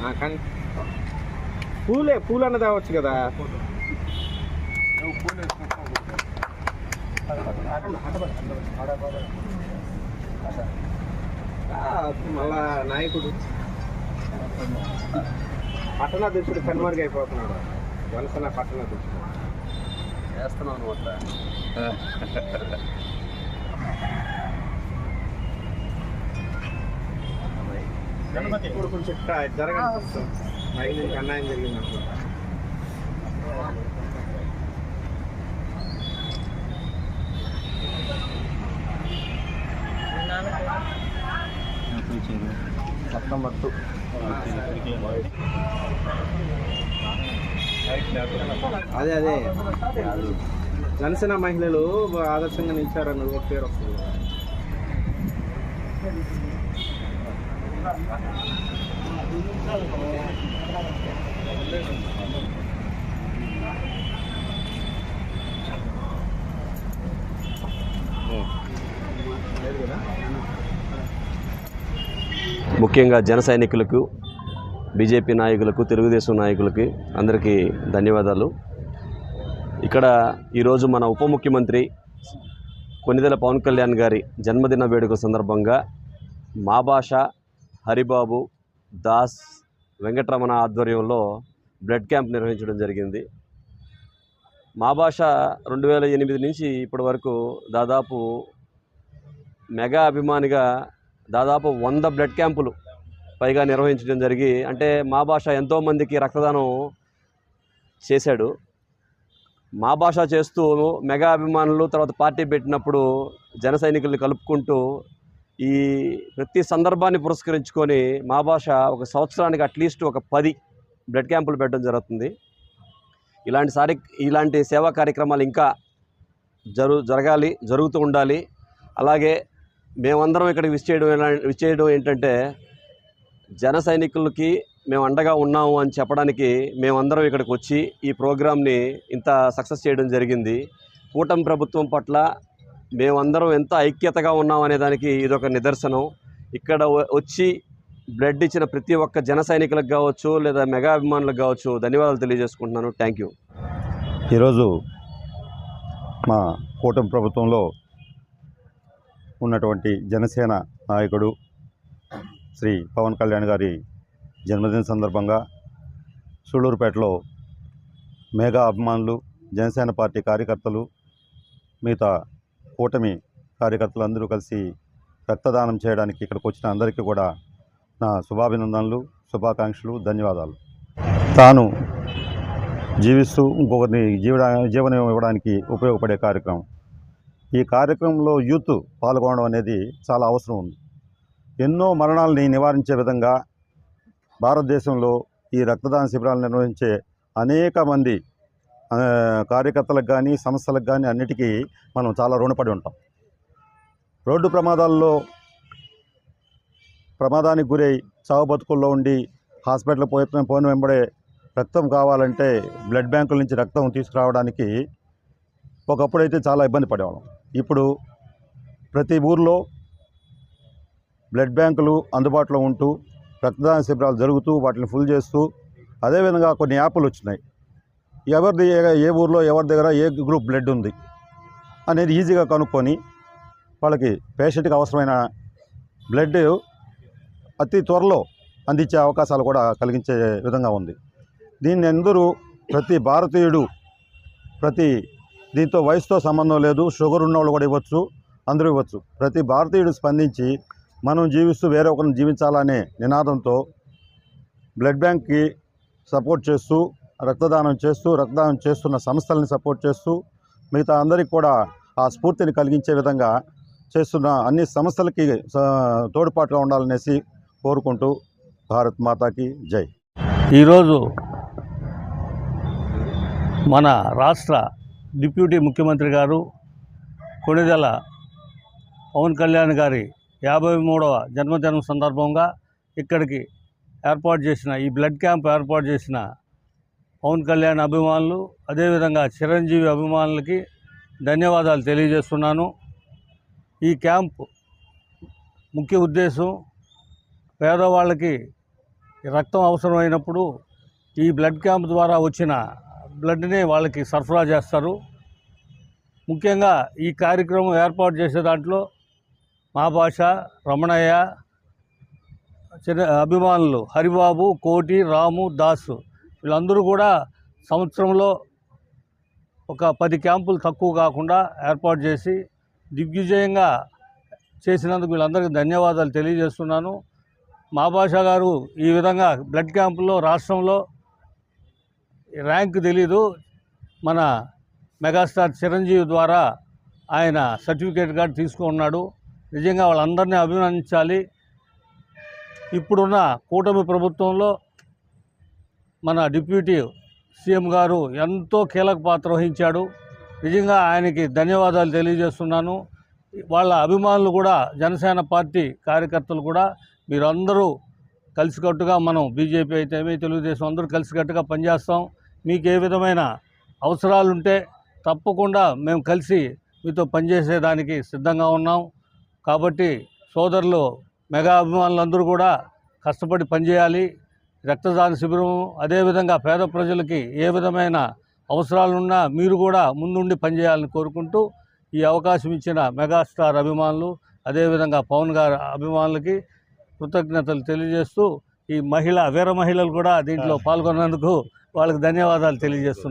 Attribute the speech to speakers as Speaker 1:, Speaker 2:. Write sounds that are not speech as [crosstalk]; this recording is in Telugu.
Speaker 1: ఆ, కానీ పూలే పూలు అన్న తేవచ్చు కదా. ఆ, మళ్ళా నాయకుడు. పట్టణాధ్యక్షుడు కనుమరుగు అయిపోతున్నాడు. వలసన పట్టణాధ్యక్షుడు.
Speaker 2: చేస్తున్నాం అనమాట [laughs]
Speaker 1: ఇప్పుడు కొంచెం కొంచెం. మహిళలకు అన్యాయం జరిగింది అనుకుంటా మొత్తం మత్తు అదే అదే. జనసేన మహిళలు ఆదర్శంగా నిలిచారని ఒక పేరు వస్తుంది.
Speaker 2: ముఖ్యంగా జన సైనికులకు బీజేపీ నాయకులకు తెలుగుదేశం నాయకులకి అందరికీ ధన్యవాదాలు. ఇక్కడ ఈరోజు మన ఉప ముఖ్యమంత్రి కొనిదెల పవన్ కళ్యాణ్ గారి జన్మదిన వేడుక సందర్భంగా మా భాష హరిబాబు దాస్ వెంకటరమణ ఆధ్వర్యంలో బ్లడ్ క్యాంప్ నిర్వహించడం జరిగింది. మా భాష రెండు వేల ఎనిమిది నుంచి ఇప్పటి వరకు దాదాపు మెగా అభిమానిగా దాదాపు వంద బ్లడ్ క్యాంపులు పైగా నిర్వహించడం జరిగి అంటే మా భాష ఎంతోమందికి రక్తదానం చేశాడు. మా భాష చేస్తూ మెగా అభిమానులు తర్వాత పార్టీ పెట్టినప్పుడు జన సైనికుల్ని కలుపుకుంటూ ఈ ప్రతి సందర్భాన్ని పురస్కరించుకొని మా భాష ఒక సంవత్సరానికి అట్లీస్ట్ ఒక పది బ్లడ్ క్యాంపులు పెట్టడం జరుగుతుంది. ఇలాంటి సారి ఇలాంటి సేవా కార్యక్రమాలు ఇంకా జరు జరగాలి జరుగుతూ ఉండాలి. అలాగే మేమందరం ఇక్కడికి విచ్చేయడం చేయడం చేయడం ఏంటంటే జన సైనికులకి మేము అండగా ఉన్నాము అని చెప్పడానికి మేమందరం ఇక్కడికి వచ్చి ఈ ప్రోగ్రామ్ని ఇంత సక్సెస్ చేయడం జరిగింది. కూటమి ప్రభుత్వం పట్ల మేమందరం ఎంత ఐక్యతగా ఉన్నాం అనే దానికి ఇదొక నిదర్శనం. ఇక్కడ వచ్చి బ్లడ్ ఇచ్చిన ప్రతి ఒక్క జన సైనికులకు కావచ్చు లేదా మెగా అభిమానులకు కావచ్చు ధన్యవాదాలు తెలియజేసుకుంటున్నాను. థ్యాంక్ యూ
Speaker 3: ఈరోజు మా కూటమి ప్రభుత్వంలో ఉన్నటువంటి జనసేన నాయకుడు శ్రీ పవన్ కళ్యాణ్ గారి జన్మదిన సందర్భంగా సూళ్ళూరుపేటలో మేఘా అభిమానులు జనసేన పార్టీ కార్యకర్తలు మిగతా కూటమి కార్యకర్తలు అందరూ కలిసి రక్తదానం చేయడానికి ఇక్కడికి వచ్చిన అందరికీ కూడా నా శుభాభినందనలు శుభాకాంక్షలు ధన్యవాదాలు. తాను జీవిస్తూ ఇంకొకరిని జీవన జీవనం ఇవ్వడానికి ఉపయోగపడే కార్యక్రమం. ఈ కార్యక్రమంలో యూత్ పాల్గొనడం అనేది చాలా అవసరం ఉంది. ఎన్నో మరణాలని నివారించే విధంగా భారతదేశంలో ఈ రక్తదాన శిబిరాలు నిర్వహించే అనేక మంది కార్యకర్తలకు కానీ సంస్థలకు కానీ అన్నిటికీ మనం చాలా రుణపడి ఉంటాం. రోడ్డు ప్రమాదాల్లో ప్రమాదానికి గురై చావు బతుకుల్లో ఉండి హాస్పిటల్ పోయి పోయిన వెంబడే రక్తం కావాలంటే బ్లడ్ బ్యాంకుల నుంచి రక్తం తీసుకురావడానికి ఒకప్పుడైతే చాలా ఇబ్బంది పడేవాళ్ళం. ఇప్పుడు ప్రతి ఊర్లో బ్లడ్ బ్యాంకులు అందుబాటులో ఉంటూ రక్తదాన శిబిరాలు జరుగుతూ వాటిని ఫుల్ చేస్తూ అదేవిధంగా కొన్ని యాప్లు వచ్చినాయి. ఎవరిది ఏ- ఏ ఊర్లో ఎవరి దగ్గర ఏ గ్రూప్ బ్లడ్ ఉంది అనేది ఈజీగా కనుక్కొని వాళ్ళకి పేషెంట్కి అవసరమైన బ్లడ్ అతి త్వరలో అందించే అవకాశాలు కూడా కలిగించే విధంగా ఉంది. దీన్ని అందరూ ప్రతి భారతీయుడు ప్రతి దీంతో వయసుతో సంబంధం లేదు షుగర్ ఉన్నవాళ్ళు కూడా ఇవ్వచ్చు అందరూ ఇవ్వచ్చు. ప్రతి భారతీయుడు స్పందించి మనం జీవిస్తూ వేరే ఒకరిని జీవించాలనే నినాదంతో బ్లడ్ బ్యాంక్కి సపోర్ట్ చేస్తూ రక్తదానం చేస్తూ రక్తదానం చేస్తున్న సంస్థల్ని సపోర్ట్ చేస్తూ మిగతా అందరికీ కూడా ఆ స్ఫూర్తిని కలిగించే విధంగా చేస్తున్న అన్ని సంస్థలకి తోడ్పాటుగా ఉండాలనేసి కోరుకుంటూ భారత్ మాతాకి జై.
Speaker 4: ఈరోజు మన రాష్ట్ర డిప్యూటీ ముఖ్యమంత్రి గారు కొణిదెల పవన్ కళ్యాణ్ గారి యాభై మూడవ జన్మదినం సందర్భంగా ఇక్కడికి ఏర్పాటు చేసిన ఈ బ్లడ్ క్యాంప్ ఏర్పాటు చేసిన పవన్ కళ్యాణ్ అభిమానులు అదేవిధంగా చిరంజీవి అభిమానులకి ధన్యవాదాలు తెలియజేస్తున్నాను. ఈ క్యాంప్ ముఖ్య ఉద్దేశం పేదవాళ్ళకి రక్తం అవసరమైనప్పుడు ఈ బ్లడ్ క్యాంప్ ద్వారా వచ్చిన బ్లడ్ని వాళ్ళకి సరఫరా చేస్తారు. ముఖ్యంగా ఈ కార్యక్రమం ఏర్పాటు చేసే దాంట్లో మా భాష రమణయ్య చిన్న అభిమానులు హరిబాబు కోటి రాము దాసు వీళ్ళందరూ కూడా సంవత్సరంలో ఒక పది క్యాంపులు తక్కువ కాకుండా ఏర్పాటు చేసి దిగ్విజయంగా చేసినందుకు వీళ్ళందరికీ ధన్యవాదాలు తెలియజేస్తున్నాను. మా భాష గారు ఈ విధంగా బ్లడ్ క్యాంపుల్లో రాష్ట్రంలో ర్యాంక్ తెలీదు. మన మెగాస్టార్ చిరంజీవి ద్వారా ఆయన సర్టిఫికేట్ కార్డు తీసుకున్నాడు. నిజంగా వాళ్ళందరినీ అభినందించాలి. ఇప్పుడున్న కూటమి ప్రభుత్వంలో మన డిప్యూటీ సీఎం గారు ఎంతో కీలక పాత్ర వహించాడు. నిజంగా ఆయనకి ధన్యవాదాలు తెలియజేస్తున్నాను. వాళ్ళ అభిమానులు కూడా జనసేన పార్టీ కార్యకర్తలు కూడా మీరందరూ కలిసికట్టుగా మనం బీజేపీ అయితే తెలుగుదేశం అందరూ కలిసికట్టుగా పనిచేస్తాం. మీకు ఏ విధమైన అవసరాలుంటే తప్పకుండా మేము కలిసి మీతో పనిచేసేదానికి సిద్ధంగా ఉన్నాం. కాబట్టి సోదరులు మెగా అభిమానులందరూ కూడా కష్టపడి పనిచేయాలి. రక్తదాన శిబిరం అదేవిధంగా పేద ప్రజలకి ఏ విధమైన అవసరాలున్నా మీరు కూడా ముందుండి పనిచేయాలని కోరుకుంటూ ఈ అవకాశం ఇచ్చిన మెగాస్టార్ అభిమానులు అదేవిధంగా పవన్ గారి అభిమానులకి కృతజ్ఞతలు తెలియజేస్తూ ఈ మహిళ వీర మహిళలు కూడా దీంట్లో పాల్గొన్నందుకు వాళ్ళకి ధన్యవాదాలు తెలియజేస్తున్నాను.